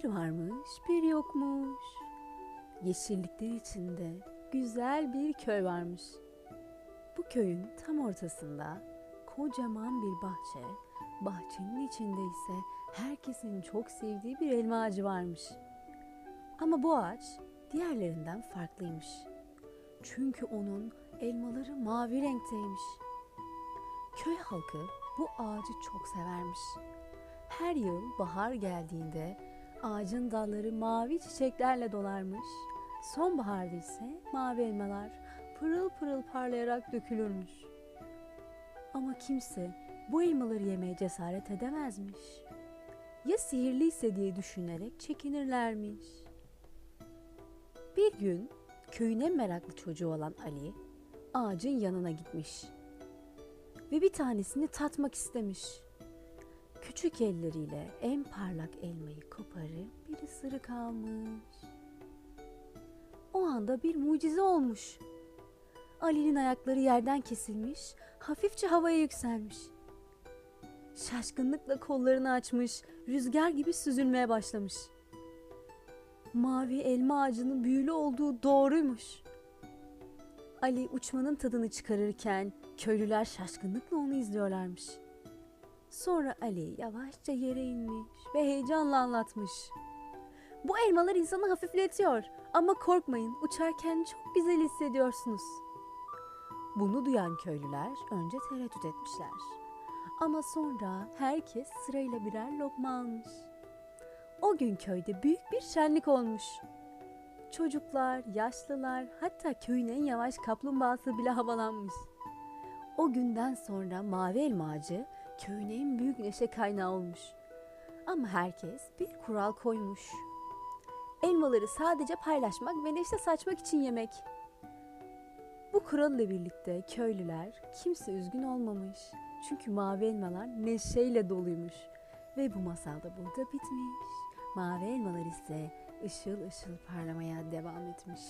Bir varmış, bir yokmuş. Yeşillikler içinde güzel bir köy varmış. Bu köyün tam ortasında kocaman bir bahçe, bahçenin içinde ise herkesin çok sevdiği bir elma ağacı varmış. Ama bu ağaç diğerlerinden farklıymış. Çünkü onun elmaları mavi renkteymiş. Köy halkı bu ağacı çok severmiş. Her yıl bahar geldiğinde ağacın dalları mavi çiçeklerle dolarmış. Sonbaharda ise mavi elmalar pırıl pırıl parlayarak dökülürmüş. Ama kimse bu elmaları yemeye cesaret edemezmiş. Ya sihirliyse diye düşünerek çekinirlermiş. Bir gün köyün en meraklı çocuğu olan Ali ağacın yanına gitmiş ve bir tanesini tatmak istemiş. Küçük elleriyle en parlak elmayı koparıp bir ısırık almış. O anda bir mucize olmuş. Ali'nin ayakları yerden kesilmiş, hafifçe havaya yükselmiş. Şaşkınlıkla kollarını açmış, rüzgar gibi süzülmeye başlamış. Mavi elma ağacının büyülü olduğu doğruymuş. Ali uçmanın tadını çıkarırken köylüler şaşkınlıkla onu izliyorlarmış. Sonra Ali yavaşça yere inmiş ve heyecanla anlatmış. Bu elmalar insanı hafifletiyor ama korkmayın uçarken çok güzel hissediyorsunuz. Bunu duyan köylüler önce tereddüt etmişler. Ama sonra herkes sırayla birer lokma almış. O gün köyde büyük bir şenlik olmuş. Çocuklar, yaşlılar, hatta köyün en yavaş kaplumbağası bile havalanmış. O günden sonra mavi elma ağacı köyün en büyük neşe kaynağı olmuş. Ama herkes bir kural koymuş. Elmaları sadece paylaşmak ve neşe saçmak için yemek. Bu kural ile birlikte köylüler kimse üzgün olmamış. Çünkü mavi elmalar neşeyle doluymuş. Ve bu masal da burada bitmiş. Mavi elmalar ise ışıl ışıl parlamaya devam etmiş.